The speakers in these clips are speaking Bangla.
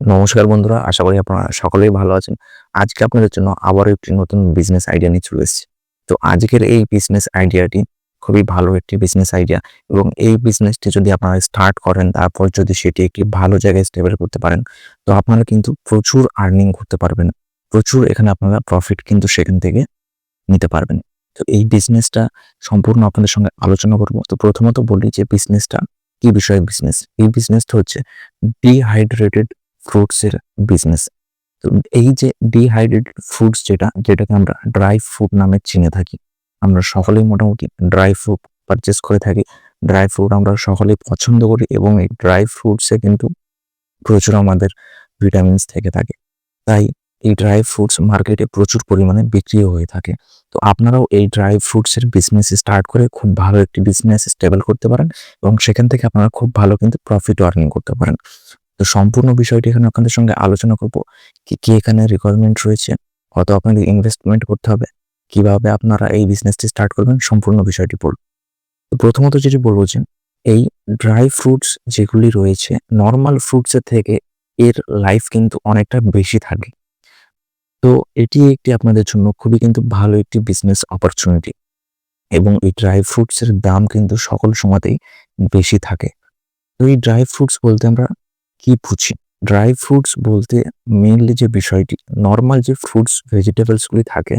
নমস্কার বন্ধুরা, আশা করি আপনারা সকলেই ভালো আছেন। আজকে আপনাদের জন্য আবারও একটি নতুন বিজনেস আইডিয়া নিয়ে চলে এসেছি। তো আজকের এই বিজনেস আইডিয়াটি খুবই ভালো একটি বিজনেস আইডিয়া এবং এই বিজনেসটি যদি আপনারা স্টার্ট করেন, তারপর যদি সেটি একটি ভালো জায়গায় স্টেবল করতে পারেন, তো আপনারা কিন্তু প্রচুর আর্নিং করতে পারবেন। প্রচুর এখানে আপনারা প্রফিট কিন্তু সেখান থেকে নিতে পারবেন। তো এই বিজনেসটা সম্পূর্ণ আপনাদের সঙ্গে আলোচনা করব। তো প্রথমত বলি যে বিজনেসটা কি বিষয়ের বিজনেস এই বিজনেসটা হচ্ছে ডিহাইড্রেটেড ফ্রুটস এর বিজনেস তো এই যে ডিহাইড্রেটেড ফ্রুটস যেটা, যেটাকে আমরা ড্রাই ফ্রুট নামে চিনে থাকি, আমরা সকলেই মোটামুটি ড্রাই ফ্রুট পারচেস করে থাকি। ড্রাই ফ্রুট আমরা সকলেই পছন্দ করি এবং এই ড্রাই ফ্রুটসে কিন্তু প্রচুর আমাদের ভিটামিনস থেকে থাকে। তাই এই ড্রাই ফ্রুটস মার্কেটে প্রচুর পরিমাণে বিক্রিও হয়ে থাকে। তো আপনারাও এই ড্রাই ফ্রুটসের বিজনেস স্টার্ট করে খুব ভালো একটি বিজনেস স্টেবল করতে পারেন এবং সেখান থেকে আপনারা খুব ভালো কিন্তু প্রফিট আর্নিং করতে পারেন। তো সম্পূর্ণ বিষয়টি এখানে আপনাদের সঙ্গে আলোচনা করব। কি কি এখানে রিকোয়ারমেন্ট রয়েছে? কত আপনাদের ইনভেস্টমেন্ট করতে হবে? কীভাবে আপনারা এই বিজনেসটি স্টার্ট করবেন? সম্পূর্ণ বিষয়টি পড়ব। তো প্রথমত যেটি বলব যে, এই ড্রাই ফ্রুটস যেগুলি রয়েছে নর্মাল ফ্রুটসের থেকে এর লাইফ কিন্তু অনেকটা বেশি থাকে। তো এটি একটি আপনাদের জন্য খুবই কিন্তু ভালো একটি বিজনেস অপরচুনিটি এবং এই ড্রাই ফ্রুটসের দাম কিন্তু সকল সময়তেই বেশি থাকে। তো এই ড্রাই ফ্রুটস বলতে আমরা কি বুঝি ড্রাই ফ্রুটস বলতে মেইনলি যে বিষয়টি নর্মাল যে ফ্রুটস ভেজিটেবলসগুলি থাকে,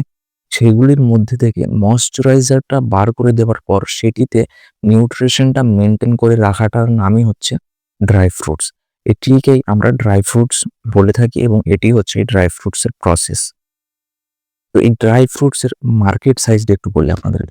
সেগুলির মধ্যে থেকে ময়শ্চারাইজারটা বার করে দেওয়ার পর সেটিতে নিউট্রিশনটা মেনটেন করে রাখাটার নামই হচ্ছে ড্রাই ফ্রুটস এটিকেই আমরা ড্রাই ফ্রুটস বলে থাকি এবং এটি হচ্ছে ড্রাই ফ্রুটসের প্রসেস তো এই ড্রাই ফ্রুটসের মার্কেট সাইজটা একটু বলি আপনাদের।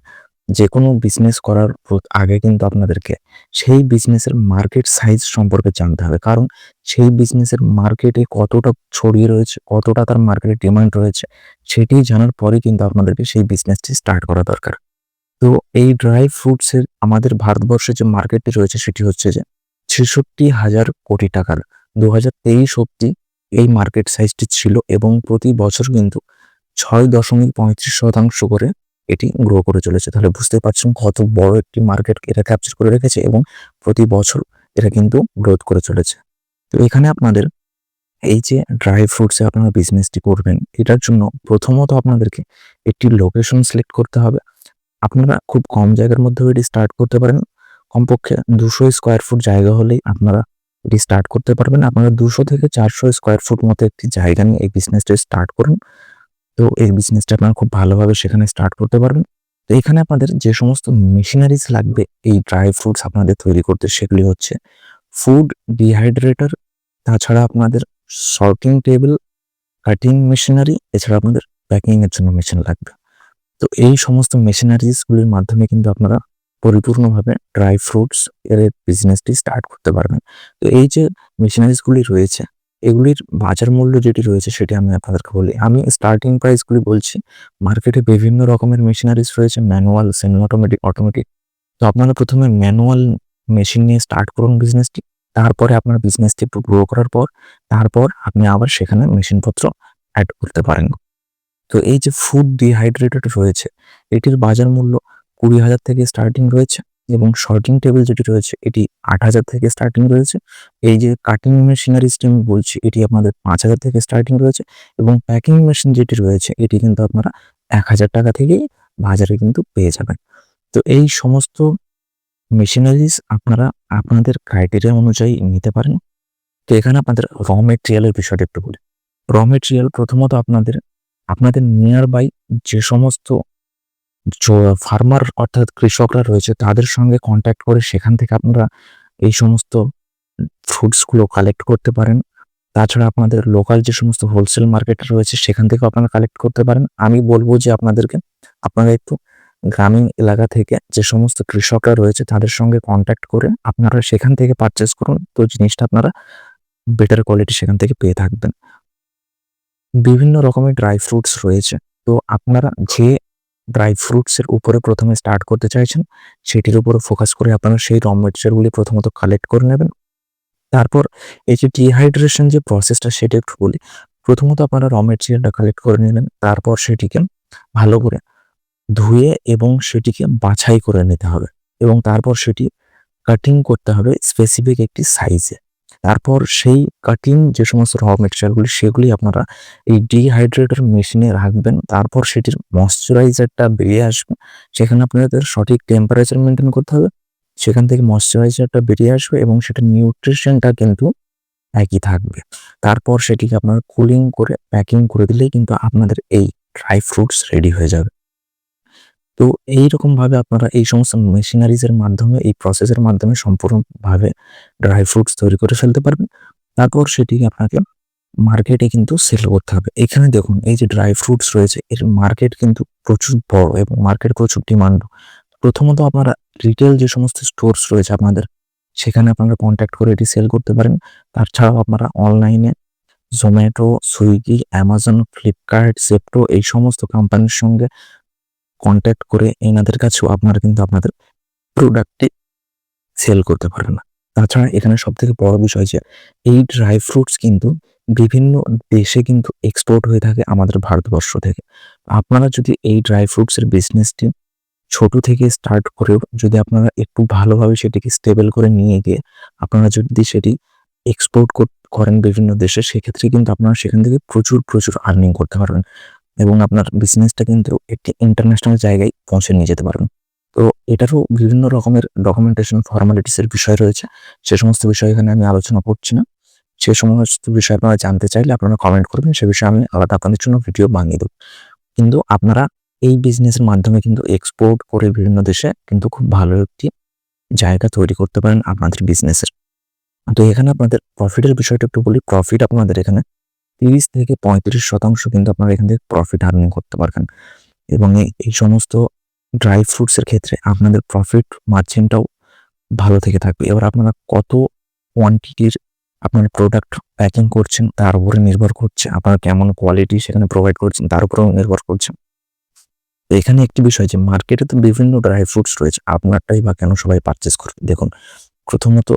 যে কোনো বিজনেস করার আগে কিন্তু আপনাদেরকে সেই বিজনেসের মার্কেট সাইজ সম্পর্কে জানতে হবে। কারণ সেই বিজনেসের মার্কেটে কতটা ছড়িয়ে রয়েছে, কতটা তার মার্কেটে ডিমান্ড রয়েছে, সেটি জানার পরে কিন্তু আপনাদেরকে সেই বিজনেসটি স্টার্ট করা দরকার। তো এই ড্রাই ফ্রুটসের আমাদের ভারতবর্ষে যে মার্কেটটি রয়েছে সেটি হচ্ছে যে ছেষট্টি হাজার কোটি টাকার দু হাজার তেইশ অব্দি এই মার্কেট সাইজটি ছিল এবং প্রতি বছর কিন্তু ছয় দশমিক পঁয়ত্রিশ শতাংশ করে এটি গ্রো করে চলেছে। তাহলে বুঝতে পারছেন কত বড় একটি মার্কেট এরা ক্যাপচার করে রেখেছে এবং প্রতি বছর এরা কিন্তু গ্রোথ করে চলেছে। তো এখানে আপনাদের এই যে ড্রাই ফ্রুটসে আপনারা বিজনেসটি করবেন, এটার জন্য প্রথমত আপনাদেরকে একটি লোকেশন সিলেক্ট করতে হবে। আপনারা খুব কম জায়গার মধ্যে এটি স্টার্ট করতে পারেন। কমপক্ষে দুশো স্কোয়ার ফুট জায়গা হলেই আপনারা এটি স্টার্ট করতে পারবেন। আপনারা দুশো থেকে চারশো স্কোয়ার ফুট মতো একটি জায়গা নিয়ে এই বিজনেসটি স্টার্ট করুন। তো এই বিজনেসটা আপনারা খুব ভালোভাবে সেখানে স্টার্ট করতে পারবেন। তো এখানে আপনাদের যে সমস্ত মেশিনারিজ লাগবে, এই ড্রাই ফ্রুটস আপনাদের তৈরি করতে, সেগুলি হচ্ছে ফুড ডিহাইড্রেটর তাছাড়া আপনাদের সর্টিং টেবিল কাটিং মেশিনারি এছাড়া আপনাদের প্যাকিং এর জন্য মেশিন লাগবে। তো এই সমস্ত মেশিনারিজগুলির মাধ্যমে কিন্তু আপনারা পরিপূর্ণভাবে ড্রাই ফ্রুটস এর বিজনেসটি স্টার্ট করতে পারবেন। তো এই যে মেশিনারিজগুলি রয়েছে এগুলির বাজার মূল্য যেটি রয়েছে সেটি আমি আপনাদেরকে বলি। আমি স্টার্টিং প্রাইসগুলি বলছি মার্কেটে বিভিন্ন রকমের মেশিনারিজ রয়েছে ম্যানুয়াল সেমি অটোমেটিক অটোমেটিক তো আপনারা প্রথমে ম্যানুয়াল মেশিন নিয়ে স্টার্ট করুন বিজনেসটি তারপরে আপনার বিজনেসটি একটু গ্রো করার পর, তারপর আপনি আবার সেখানে মেশিনপত্র অ্যাড করতে পারেন। তো এই যে ফুড ডিহাইড্রেটেড রয়েছে, এটির বাজার মূল্য কুড়ি হাজার থেকে স্টার্টিং রয়েছে। এবং শর্টিং টেবিল যেটি রয়েছে, এটি আট হাজার থেকে স্টার্টিং রয়েছে। এই যে কাটিং মেশিনারিজটি আমি বলছি, এটি আপনাদের পাঁচ হাজার থেকে স্টার্টিং রয়েছে এবং প্যাকিং মেশিন যেটি রয়েছে, এটি কিন্তু আপনারা এক হাজার টাকা থেকেই বাজারে কিন্তু পেয়ে যাবেন। তো এই সমস্ত মেশিনারিজ আপনারা আপনাদের ক্রাইটেরিয়া অনুযায়ী নিতে পারেন। তো এখানে আপনাদের র মেটেরিয়ালের বিষয়টা একটু বলি। র মেটেরিয়াল প্রথমত আপনাদের আপনাদের নিয়ার বাই যে সমস্ত ফার্মার অর্থাৎ কৃষকরা রয়েছে, তাদের সঙ্গে কন্ট্যাক্ট করে সেখান থেকে আপনারা এই সমস্ত ফ্রুটসগুলো কালেক্ট করতে পারেন। তাছাড়া আপনাদের লোকাল যে সমস্ত হোলসেল মার্কেট রয়েছে, সেখান থেকে আপনারা কালেক্ট করতে পারেন। আমি বলব যে আপনাদেরকে, আপনারা একটু গ্রামীণ এলাকা থেকে যে সমস্ত কৃষকরা রয়েছে, তাদের সঙ্গে কন্ট্যাক্ট করে আপনারা সেখান থেকে পারচেস করুন। তো জিনিসটা আপনারা বেটার কোয়ালিটি সেখান থেকে পেয়ে থাকবেন। বিভিন্ন রকমের ড্রাই ফ্রুটস রয়েছে। তো আপনারা যে ড্রাই ফ্রুটসের উপরে প্রথমে স্টার্ট করতে চাইছেন, সেটির উপরে ফোকাস করে আপনারা সেই র মেটেরিয়ালগুলি প্রথমত কালেক্ট করে নেবেন। তারপর এই যে ডিহাইড্রেশন যে প্রসেসটা সেটা একটু বলি। প্রথমত আপনারা র মেটেরিয়ালটা কালেক্ট করে নিলেন তারপর সেটিকে ভালো করে ধুয়ে এবং সেটিকে বাছাই করে নিতে হবে এবং তারপর সেটি কাটিং করতে হবে স্পেসিফিক একটি সাইজে তারপর সেই কাটিং যে সমস্ত র মেটেরিয়ালগুলি সেগুলি আপনারা এই ডিহাইড্রেটর মেশিনে রাখবেন। তারপর সেটির ময়শ্চারাইজারটা বেরিয়ে আসবে। সেখানে আপনাদের সঠিক টেম্পারেচার মেনটেন করতে হবে। সেখান থেকে ময়শ্চারাইজারটা বেরিয়ে আসবে এবং সেটা নিউট্রিশনটা কিন্তু একই থাকবে। তারপর সেটিকে আপনারা কুলিং করে প্যাকিং করে দিলেই কিন্তু আপনাদের এই ড্রাই ফ্রুটস রেডি হয়ে যাবে। তো এই এইরকমভাবে আপনারা এই সমস্ত মেশিনারিজের মাধ্যমে, এই প্রসেসের মাধ্যমে সম্পূর্ণভাবে ড্রাই ফ্রুটস তৈরি করে ফেলতে পারবেন। তারপর সেটিকে আপনাকে মার্কেটে কিন্তু সেল করতে হবে। এখানে দেখুন, এই যে ড্রাই ফ্রুটস রয়েছে, এর মার্কেট কিন্তু প্রচুর বড় এবং মার্কেট প্রচুর ডিমান্ড প্রথমত আপনারা রিটেল যে সমস্ত স্টোরস রয়েছে আপনাদের, সেখানে আপনারা কন্ট্যাক্ট করে এটি সেল করতে পারেন। তাছাড়াও আপনারা অনলাইনে Zomato Swiggy Amazon Flipkart Zepto এই সমস্ত কোম্পানির সঙ্গে কন্ট্যাক্ট করে এনাদের কাছেও আপনারা কিন্তু আপনাদের প্রোডাক্টটি সেল করতে পারবেন না। তাছাড়া এখানে সব থেকে বড় বিষয় যে, এই ড্রাই ফ্রুটস কিন্তু বিভিন্ন দেশে কিন্তু এক্সপোর্ট হয়ে থাকে আমাদের ভারতবর্ষ থেকে। আপনারা যদি এই ড্রাই ফ্রুটসের বিজনেসটি ছোট থেকে স্টার্ট করেও যদি আপনারা একটু ভালোভাবে সেটিকে স্টেবল করে নিয়ে গিয়ে আপনারা যদি সেটি এক্সপোর্ট করেন বিভিন্ন দেশে, সেক্ষেত্রে কিন্তু আপনারা সেখান থেকে প্রচুর প্রচুর আর্নিং করতে পারবেন। এবং আপনার বিজনেসটা কিন্তু একটি ইন্টারন্যাশনাল জায়গায় পৌঁছে নিয়ে যেতে পারবেন। তো এটারও বিভিন্ন রকমের ডকুমেন্টেশন ফর্মালিটিসের বিষয় রয়েছে। সে সমস্ত বিষয় এখানে আমি আলোচনা করছি না। সে সমস্ত বিষয় আপনারা জানতে চাইলে আপনারা কমেন্ট করবেন, সে বিষয়ে আমি আলাদা আপনাদের জন্য ভিডিও বানিয়ে দেবো। কিন্তু আপনারা এই বিজনেসের মাধ্যমে কিন্তু এক্সপোর্ট করে বিভিন্ন দেশে কিন্তু খুব ভালো একটি জায়গা তৈরি করতে পারেন আপনাদের বিজনেসের তো এখানে আপনাদের প্রফিটের বিষয়টা একটু বলি। প্রফিট আপনাদের এখানে তিরিশ থেকে পঁয়ত্রিশ শতাংশ কিন্তু আপনারা এখান থেকে প্রফিট আর্নিং করতে পারবেন। এবং এই সমস্ত ড্রাই ফ্রুটসের ক্ষেত্রে আপনাদের প্রফিট মার্জিনটাও ভালো থেকে থাকবে। এবার আপনারা কত কোয়ান্টিটির আপনার প্রোডাক্ট প্যাকিং করছেন তার উপরে নির্ভর করছে, আপনারা কেমন কোয়ালিটি সেখানে প্রোভাইড করছেন তার উপরেও নির্ভর করছে। এখানে একটি বিষয় যে মার্কেটে তো বিভিন্ন ড্রাই ফ্রুটস রয়েছে, আপনারটাই বা কেন সবাই পারচেস করবে? দেখুন, প্রথমত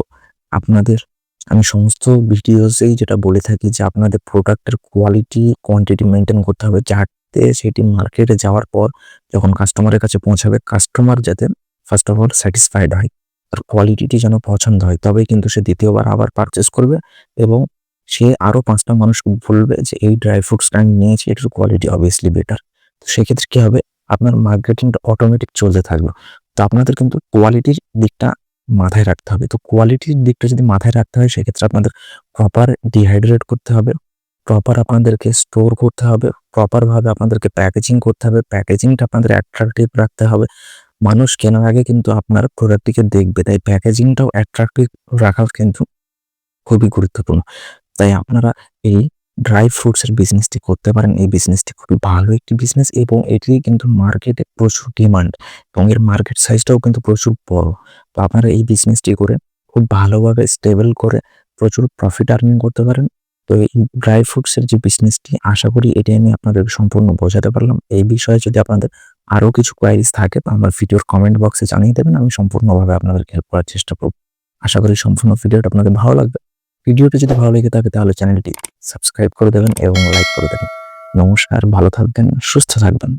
আপনাদের আমি সমস্ত ভিডিওসেই যেটা বলে থাকি যে আপনাদের প্রোডাক্টের কোয়ালিটি কোয়ান্টিটি মেনটেন করতে হবে যাতে সেটি মার্কেটে যাওয়ার পর যখন কাস্টমারের কাছে পৌঁছাবে কাস্টমার যাতে ফার্স্ট অফ অল স্যাটিসফাইড হয় আর কোয়ালিটিটি যেন পছন্দ হয়। তবেই কিন্তু সে দ্বিতীয়বার আবার পারচেস করবে এবং সে আরও পাঁচটা মানুষ বলবে যে এই ড্রাই ফ্রুটসটা আমি নিয়েছি, এটার কোয়ালিটি অবভিয়াসলি বেটার তো সেক্ষেত্রে কী হবে? আপনার মার্কেটিংটা অটোমেটিক চলতে থাকবে। তো আপনাদের কিন্তু কোয়ালিটির দিকটা মাথায় রাখতে হবে। তো কোয়ালিটির দিকটা যদি মাথায় রাখতে হয়, সেক্ষেত্রে আপনাদের প্রপার ডিহাইড্রেট করতে হবে প্রপার আপনাদেরকে স্টোর করতে হবে প্রপারভাবে আপনাদেরকে প্যাকেজিং করতে হবে প্যাকেজিংটা আপনাদের অ্যাট্রাকটিভ রাখতে হবে। মানুষ কেনার আগে কিন্তু আপনার প্রোডাক্টটিকে দেখবে, তাই প্যাকেজিংটাও অ্যাট্রাকটিভ রাখা কিন্তু খুবই গুরুত্বপূর্ণ। তাই আপনারা এই ড্রাই ফ্রুটসের বিজনেসটি করতে পারেন। এই বিজনেসটি খুবই ভালো একটি বিজনেস এবং এটি কিন্তু মার্কেটে প্রচুর ডিমান্ড এবং এর মার্কেট সাইজটাও কিন্তু প্রচুর বড়। তো আপনারা এই বিজনেসটি করে খুব ভালোভাবে স্টেবল করে প্রচুর প্রফিট আর্নিং করতে পারেন। তো এই ড্রাই ফ্রুটসের যে বিজনেসটি আশা করি এটি আমি আপনাদের সম্পূর্ণ বোঝাতে পারলাম। এই বিষয়ে যদি আপনাদের আরও কিছু কোয়ারিজ থাকে, তো আমার ভিডিওর কমেন্ট বক্সে জানিয়ে দেবেন। আমি সম্পূর্ণভাবে আপনাদেরকে হেল্প করার চেষ্টা করব। আশা করি সম্পূর্ণ ভিডিওটা আপনাদের ভালো লাগবে। ভিডিওটি যদি ভালো লেগে থাকে তাহলে চ্যানেলটি সাবস্ক্রাইব করে দেবেন এবং লাইক করে দেবেন। নমস্কার, ভালো থাকবেন, সুস্থ থাকবেন।